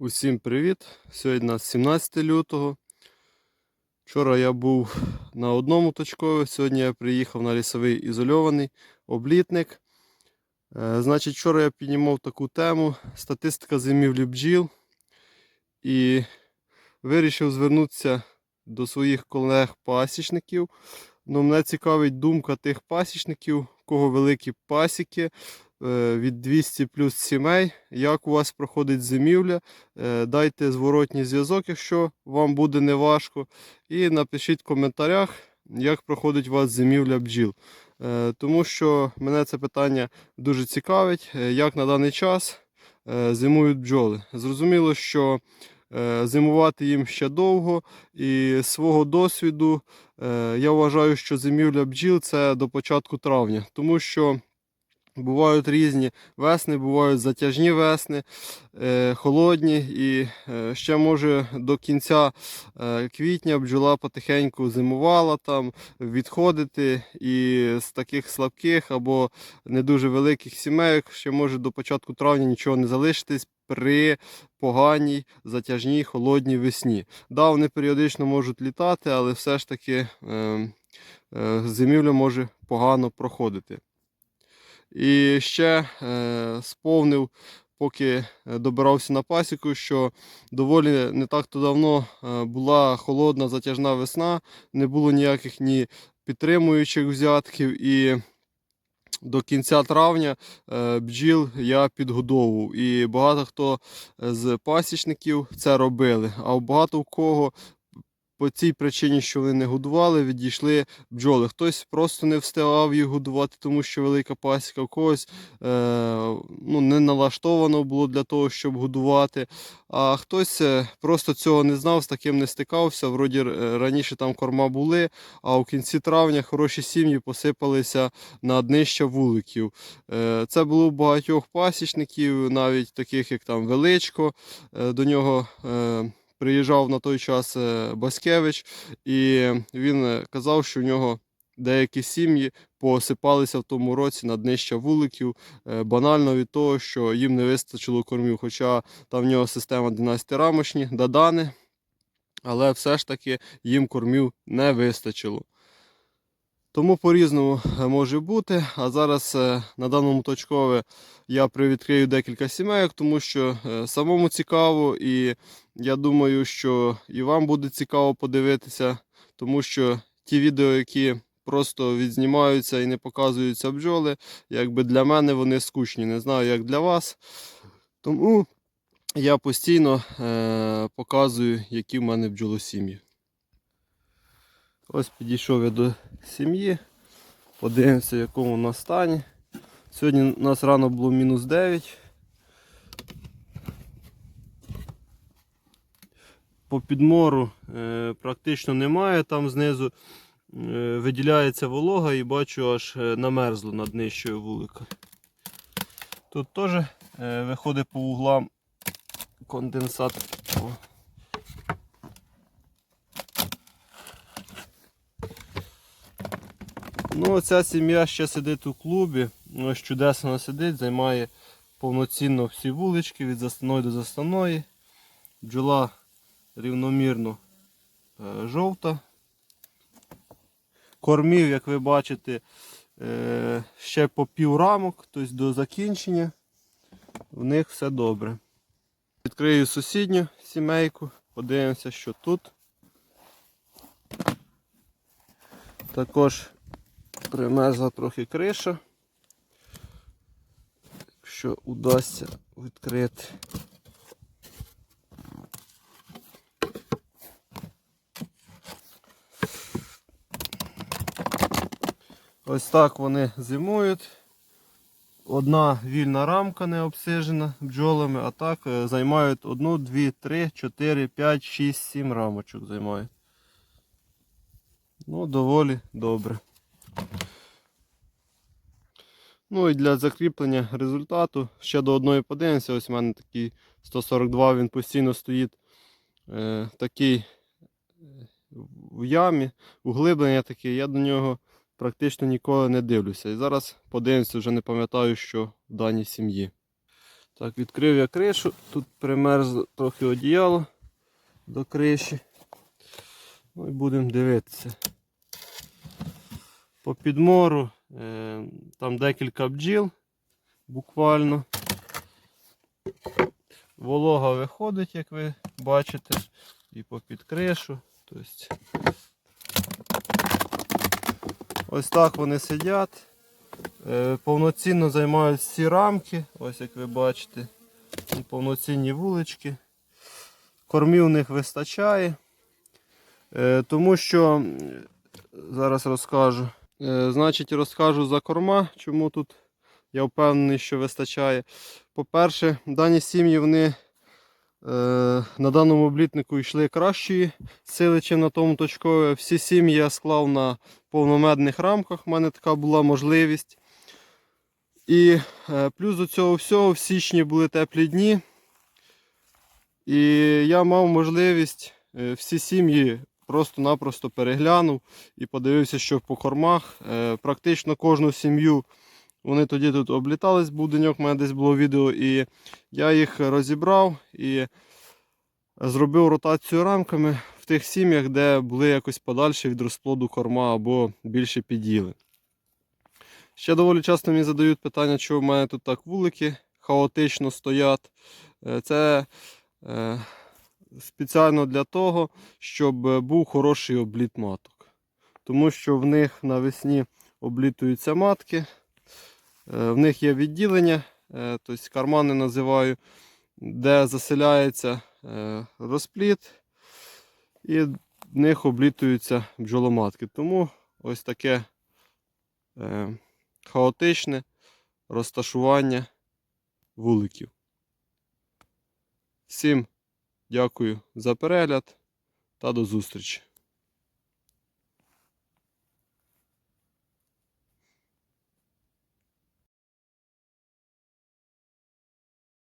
Усім привіт! Сьогодні у нас 17 лютого. Вчора я був на одному точкові, сьогодні я приїхав на лісовий ізольований облітник. Е, Значить, вчора я піднімав таку тему статистика зимівлі бджіл і вирішив звернутися до своїх колег-пасічників. Ну, мене цікавить думка тих пасічників, у кого великі пасіки від 200 плюс сімей. Як у вас проходить зимівля? Е, Дайте зворотній зв'язок, якщо вам буде неважко. І напишіть в коментарях, як проходить у вас зимівля бджіл. Е, Тому що мене це питання дуже цікавить, е, як на даний час е, зимують бджоли. Зрозуміло, що е, зимувати їм ще довго, і свого досвіду е, я вважаю, що зимівля бджіл це до початку травня, тому що бувають різні весни, бувають затяжні весни, е, холодні, і е, ще може до кінця е, квітня бджола потихеньку зимувала там, відходити, і з таких слабких або не дуже великих сімейок ще може до початку травня нічого не залишитись при поганій, затяжній, холодній весні. Да, вони періодично можуть літати, але все ж таки е, е, зимівля може погано проходити. І ще е, сповнив, поки е, добирався на пасіку, що доволі не так то давно е, була холодна затяжна весна, не було ніяких ні підтримуючих взятків. І до кінця травня е, бджіл я підгодовував. І багато хто з пасічників це робили. А багато в кого по цій причині, що вони не годували, відійшли бджоли. Хтось просто не встигав їх годувати, тому що велика пасіка, у когось е, ну, не налаштовано було для того, щоб годувати. А хтось е, просто цього не знав, з таким не стикався. Вроді е, раніше там корма були, а у кінці травня хороші сім'ї посипалися на днища вуликів. Е, це було у багатьох пасічників, навіть таких як там Величко. Е, до нього. Е, приїжджав на той час е, Баскевич, і він е, казав, що в нього деякі сім'ї посипалися в тому році на днища вуликів, е, банально від того, що їм не вистачило кормів. Хоча там в нього система 12 рамочні, дадани, але все ж таки їм кормів не вистачило. Тому по-різному е, може бути. А зараз е, на даному точкові я привідкрию декілька сімейок, тому що е, самому цікаво, і я думаю, що і вам буде цікаво подивитися, тому що ті відео, які просто відзнімаються і не показуються бджоли, якби для мене вони скучні. Не знаю, як для вас. Тому я постійно е, показую, які в мене бджолосім'ї. Ось підійшов я до сім'ї. Подивимося, в якому вона стані. Сьогодні у нас рано було мінус 9. По підмору е, практично немає. Там знизу е, виділяється волога і бачу аж е, намерзло над нижчою вулика. Тут теж е, виходить по углам конденсат. Ну, ця сім'я ще сидить у клубі. Ось чудесно сидить, займає повноцінно всі вулички від заставної до заставної. Бджола рівномірно е, жовта. Кормів, як ви бачите, е, ще по пів рамок, тобто до закінчення. В них все добре. Відкрию сусідню сімейку, подивимося, що тут. Також примерзла трохи криша. Якщо удасться відкрити. Ось так вони зимують. Одна вільна рамка не обсижена бджолами, а так е, займають 1, 2, 3, 4, 5, 6, 7 рамочок займають. Ну, доволі добре. Ну і для закріплення результату ще до одної подивимося. Ось у мене такий 142, він постійно стоїть е, такий е, в ямі, углиблення таке, я до нього практично ніколи не дивлюся. І зараз подивимося, вже не пам'ятаю, що в даній сім'ї. Так, відкрив я кришу, тут примерзло трохи одіяло до криші. Ну і будемо дивитися. По підмору там декілька бджіл буквально. Волога виходить, як ви бачите, і по підкришу. Тобто, ось так вони сидять. Е, Повноцінно займають всі рамки, ось як ви бачите. Повноцінні вулички. Кормів у них вистачає. Е, Тому що зараз розкажу. Е, Значить, розкажу за корма, чому тут я впевнений, що вистачає. По-перше, дані сім'ї вони е, на даному облітнику йшли кращої сили, ніж на тому точкові. Всі сім'ї я склав на повномедних рамках. У мене така була можливість. І е, плюс до цього всього в січні були теплі дні. І я мав можливість всі сім'ї просто-напросто переглянув і подивився, що по кормах. Е, Практично кожну сім'ю вони тоді тут облітались, був деньок, у мене десь було відео, і я їх розібрав і зробив ротацію рамками в тих сім'ях, де були якось подальше від розплоду корма або більше піділи. Ще доволі часто мені задають питання, чого в мене тут так вулики хаотично стоять. Е, Це е, спеціально для того, щоб був хороший обліт маток. Тому що в них навесні облітуються матки, е, в них є відділення, е, тобто кармани називаю, де заселяється е, розпліт, і в них облітуються бджоломатки. Тому ось таке е, хаотичне розташування вуликів. Всім дякую за перегляд та до зустрічі!